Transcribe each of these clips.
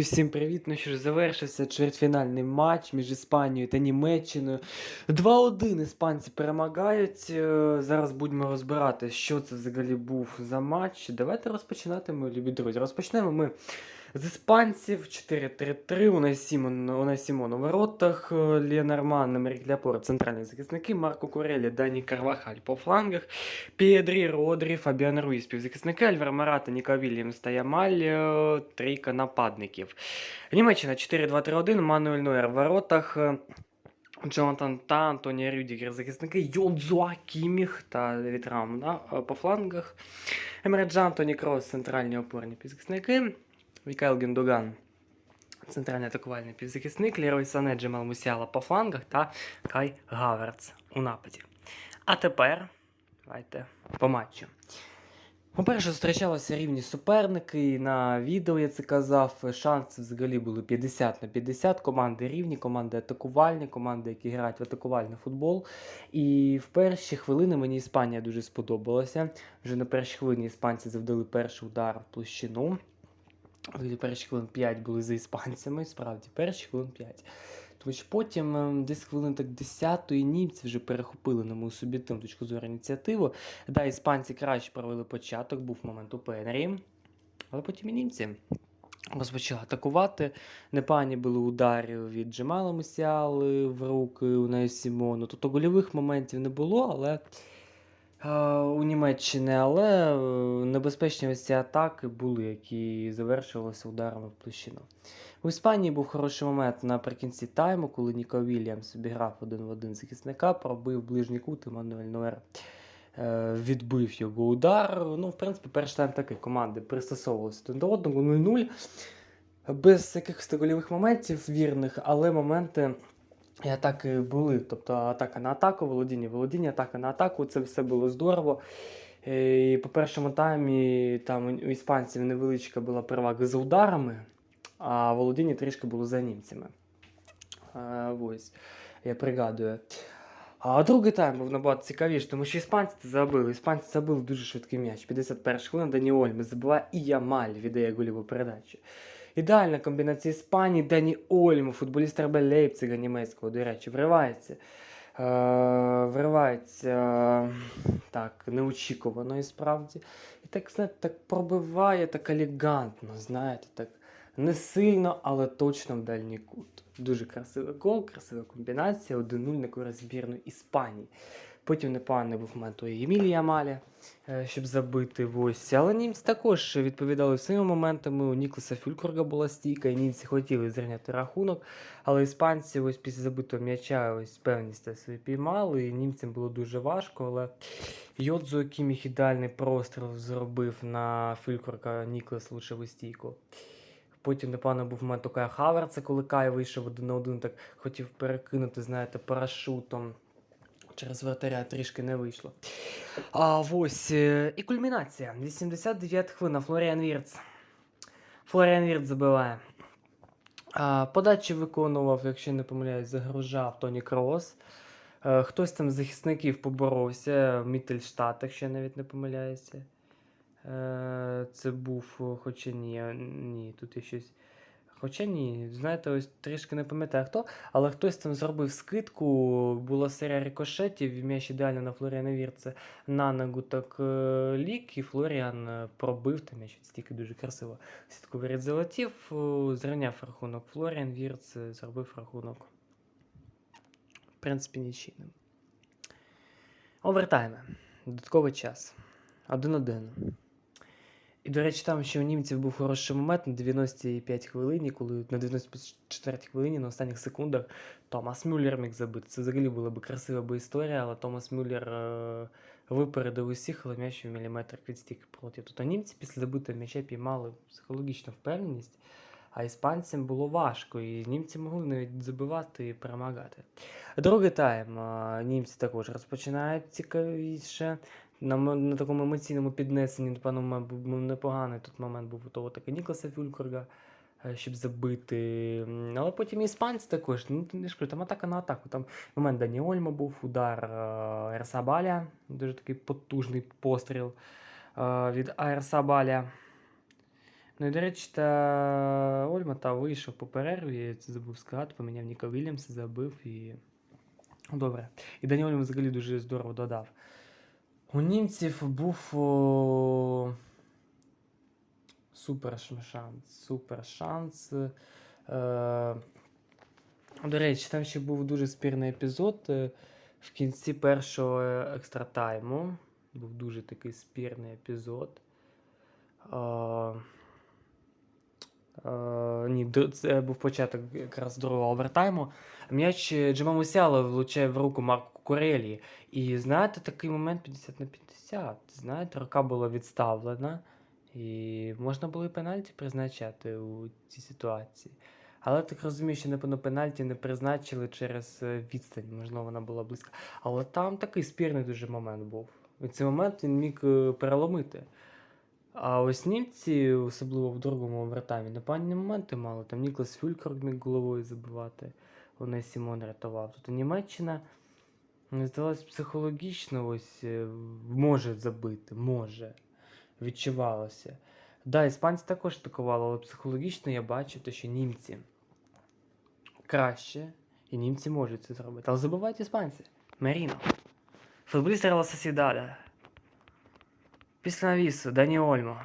Всім привіт! Ну що ж, завершився чвертьфінальний матч між Іспанією та Німеччиною. 2-1 іспанці перемагають. Е, Зараз будемо розбирати, що це взагалі був за матч. Давайте розпочинати, мої любі друзі. Розпочнемо ми з іспанців 4-3-3. Унай Сімон, Унай Сімон у воротах, е, Ліонарман, Америк Ляпор, центральні захисники, Марко Курелі, Дані Карвахаль по флангах, Пєдрі, Родрі, Фабіан Руїс, півзахисники, Альвар Марата, Ніка Вільямс та Ямаль, е, трійка нападників. Німеччина 4-2-3-1, Мануель Нойер в воротах. е, Джонатан та Антонія Рюдігер захисники, Йодзуа Кіміх та Вітрам по флангах. Емреджан, Тоні Крос, центральні опорні півзахисники. Мікайл Гендоган, центральний атакувальний півзахисник, Лерой Сане, Джемал Мусіала по флангах та Кай Гаверц у нападі. А тепер давайте по матчу. По-перше, зустрічалися рівні суперники. На відео я це казав. Шанси взагалі були 50 на 50. Команди рівні, команди атакувальні, команди, які грають в атакувальний футбол. І в перші хвилини мені Іспанія дуже сподобалася. Вже на першій хвилині іспанці завдали перший удар в площину. Перші хвилин 5 були за іспанцями, справді, перші хвилин 5. Тому що потім ем, десь хвилин так 10-ї німці вже перехопили на мою суб'єктивну точку зору ініціативу. Да, іспанці краще провели початок, був момент у Пенрі, але потім і німці розпочали атакувати. Непогані були ударів від Джемала Мусіали в руки у Нею Сімону. Тобто гольових моментів не було, але у Німеччини, але е, небезпечні ось ці атаки були, які завершувалися ударами в площину. У Іспанії був хороший момент наприкінці тайму, коли Ніко Вільямс обіграв один в один захисника, пробив ближній кут, Еммануель Нуер е, відбив його удар. Ну, в принципі, перший тайм такий команди пристосовувалися один до одного 0-0. Без якихось гольових моментів вірних, але моменти і атаки були. Тобто атака на атаку, володіння, володіння, атака на атаку. Це все було здорово. Е, І по першому таймі там у іспанців невеличка була перевага за ударами, а володіння трішки було за німцями. Е, Ось, я пригадую. А другий тайм був набагато цікавіший, тому що іспанці це забили. Іспанці забили дуже швидкий м'яч. 51 хвилина Дані Ольми забиває і Ямаль віддає гольову передачу. Ідеальна комбінація Іспанії, Дані Ольму, футболіст РБ Лейпцига німецького, до речі, вривається. Е, вривається так, неочікувано і справді. І так, знаєте, так пробиває так елегантно, знаєте, так не сильно, але точно в дальній кут. Дуже красивий гол, красива комбінація, 1-0 на користь збірної Іспанії. Потім непоганий був момент у Емілія Маля, е, щоб забити ось. Але німці також відповідали своїми моментами. У Нікласа Фюлькорга була стійка, і німці хотіли зрівняти рахунок. Але іспанці ось після забитого м'яча ось певність свої піймали. І німцям було дуже важко. Але Йодзу, міг ідеальний простріл зробив на Фюлькорга, Ніклас влучив у стійку. Потім, непевно, був момент у Кая Хаверца, коли Кай вийшов один на один, так хотів перекинути, знаєте, парашутом. Через вратаря трішки не вийшло. А ось е, і кульмінація. 89 хвилина. Флоріан Вірц. Флоріан Вірц забиває. А, подачі виконував, якщо не помиляюсь, загружав Тоні Крос. Е, хтось там з захисників поборовся. Міттельштат, якщо я навіть не помиляюся. Е, це був, хоча ні, ні, тут є щось. Хоча ні, знаєте, ось трішки не пам'ятаю хто, але хтось там зробив скидку, була серія рикошетів, м'яч ідеально на Флоріана Вірце на ногу так е, лік, і Флоріан е, пробив там м'яч стільки дуже красиво. Сітковий залетів, зрівняв рахунок. Флоріан Вірц е, зробив рахунок. В принципі, нічийним. Овертайми. Додатковий час. 1-1. До речі, там ще у німців був хороший момент на 95 хвилині, коли на 94 хвилині на останніх секундах Томас Мюллер міг забити. Це взагалі була б красива би історія, але Томас Мюллер е- випередив усіх, але м'яч в міліметр від стійки проти. Тобто німці після забитого м'яча піймали психологічну впевненість, а іспанцям було важко, і німці могли навіть забивати і перемагати. Другий тайм е, німці також розпочинають цікавіше на, на такому емоційному піднесенні, напевно, непоганий тут момент був того таки Нікласа Фюлькорга, е, щоб забити. Але потім і іспанці також. Ну, не ж там атака на атаку. Там момент Дані Ольма був, удар е, Ерсабаля, дуже такий потужний постріл е, від Ерсабаля. Ну і до речі, та Ольма та вийшов по перерві, це забув сказати, поміняв Ніка Вільямса, забив і. Ну, Добре. І Дані Ольма взагалі дуже здорово додав. У німців був о... супер шанс. Супер шанс. Е... До речі, там ще був дуже спірний епізод е, в кінці першого екстратайму. Був дуже такий спірний епізод. Е... Е, ні, це був початок якраз другого овертайму. М'яч е, Джима Мусіала влучає в руку Марку Курелі. І знаєте, такий момент 50 на 50. Знаєте, рука була відставлена, і можна було і пенальті призначати у цій ситуації. Але так розумію, що напевно пенальті не призначили через е, відстань, можливо, вона була близька. Але там такий спірний дуже момент був. І цей момент він міг е, переломити. А ось німці, особливо в другому овертаймі, непогані моменти мали. Там Ніклас Фюлькерк міг головою забивати, вони Сімон рятував. Тобто Німеччина, мені психологічно ось е, може забити, може. Відчувалося. Да, іспанці також атакували, але психологічно я бачу, те, що німці краще, і німці можуть це зробити. Але забувають іспанці. Меріно. Футболіст Реала Сосідада. Після навісу Дані Ольмо.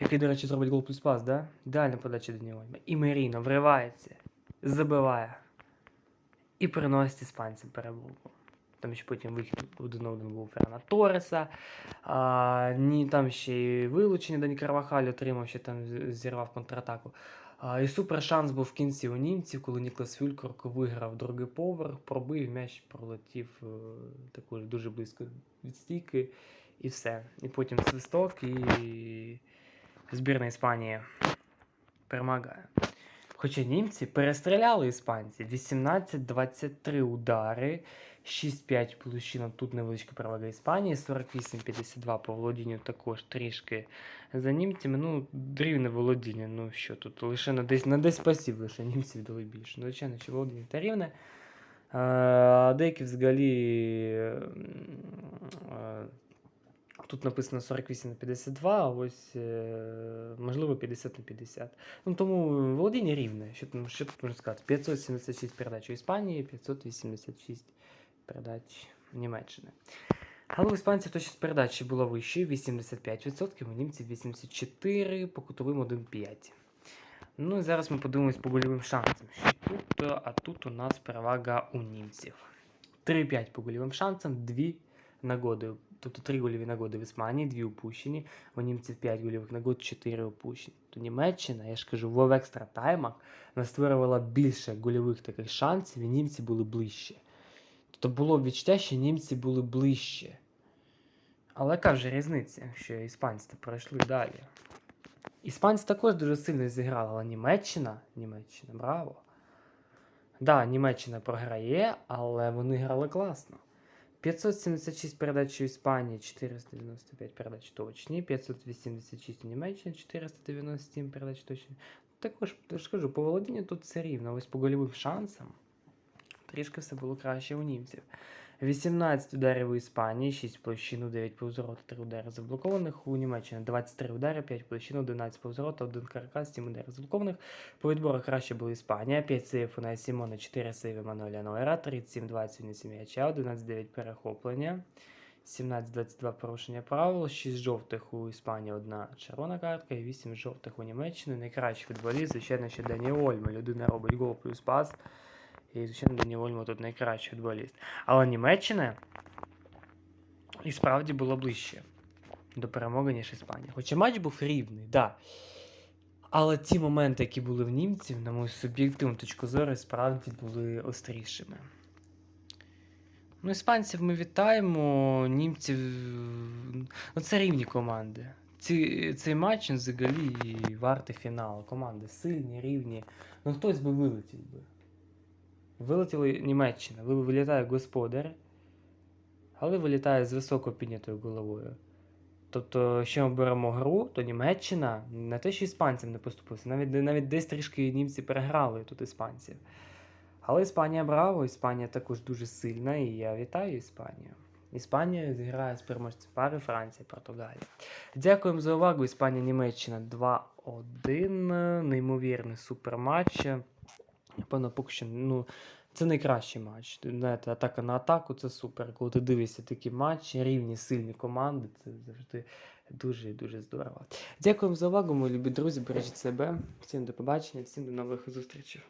Який, до речі, зробить гол плюс пас, да? Ідеальна подача Дані Ольмо. І Меріно вривається, забиває. І приносить іспанцям перемогу. Там ще потім вихід один один був Ферна Тореса. А, ні, там ще і вилучення Дані Карвахаль отримав, ще там зірвав контратаку. І супер шанс був в кінці у німців, коли Ніклас Фюлькорк виграв другий поверх, пробив, м'яч пролетів е, також дуже близько від стійки, і все. І потім свисток, і збірна Іспанії перемагає. Хоча німці перестріляли іспанців 18-23 удари, 6-5 площина, тут невеличка перевага Іспанії, 48-52 по володінню також трішки за німцями. Ну, рівне володіння, ну що тут, лише на десь, на десь пасів лише німці віддали більше. Ну, звичайно, що володіння та рівне. А деякі взагалі. Е, Тут написано 48 на 52, а ось е, можливо 50 на 50. Ну тому володіння рівне. Що, що тут можна сказати? 576 передач у Іспанії, 586 передач Німеччини. Але у іспанців точність передачі була вищою 85%, у німців 84, по кутовим 1,5. Ну і зараз ми подивимось по гольовим шансам. Що тут, е, а тут у нас перевага у німців. 3-5 по гольовим шансам, 2 нагоди. Тобто 3 гольові нагоди в Іспанії, 2 упущені. У німців 5 гольових нагод, 4 упущені. То Німеччина, я ж кажу, в екстра таймах настворювала більше гольових таких шансів, і німці були ближче. Тобто було відчуття, що німці були ближче. Але яка вже різниця, якщо іспанці пройшли далі? Іспанці також дуже сильно зіграли, але Німеччина, Німеччина, браво. Да, Німеччина програє, але вони грали класно. 576 передач у Іспанії, 495 передач точні, 586 у Німеччині, 497 передач точні. Також, ж кажу, по володінню тут все рівно. Ось по гольовим шансам трішки все було краще у німців. 18 ударів у Іспанії, 6 площин, 9 повзорот, 3 удари заблокованих. У Німеччині 23 удари, 5 площин, 11 повзорот, 1 каркас, 7 ударів заблокованих. По відборах краще була Іспанія, 5 сейвів у Сімона, 4 сейви Мануеля Нойера, 37-20 вніс м'яча, 11-9 перехоплення. 17-22 порушення правил, 6 жовтих у Іспанії, 1 червона картка і 8 жовтих у Німеччині. Найкращий футболіст, звичайно, ще Дані Ольма. Людина робить гол плюс пас. І, звичайно, Дані тут найкращий футболіст. Але Німеччина і справді було ближче до перемоги, ніж Іспанія. Хоча матч був рівний, так. Да. Але ті моменти, які були в німців, на мою суб'єктивну точку зору, справді були острішими. Ну, іспанців ми вітаємо, німців. Ну, це рівні команди. Ці, цей матч взагалі вартий фіналу. Команди сильні, рівні. Ну хтось би вилетів би. Вилетіли Німеччина, вилітає господар, але вилітає з високо піднятою головою. Тобто, якщо ми беремо гру, то Німеччина не те, що іспанцям не поступився, навіть, навіть десь трішки німці переграли тут іспанців. Але Іспанія браво, Іспанія також дуже сильна, і я вітаю Іспанію. Іспанія зіграє з переможцем пари Франція, Португалія. Дякуємо за увагу. Іспанія, Німеччина 2-1. Неймовірний суперматч. Напевно, поки що, ну, це найкращий матч. Знаєте, атака на атаку це супер. Коли ти дивишся такі матчі, рівні, сильні команди, це завжди дуже і дуже здорово. Дякуємо за увагу, мої любі друзі. Бережіть себе. Всім до побачення, всім до нових зустрічей.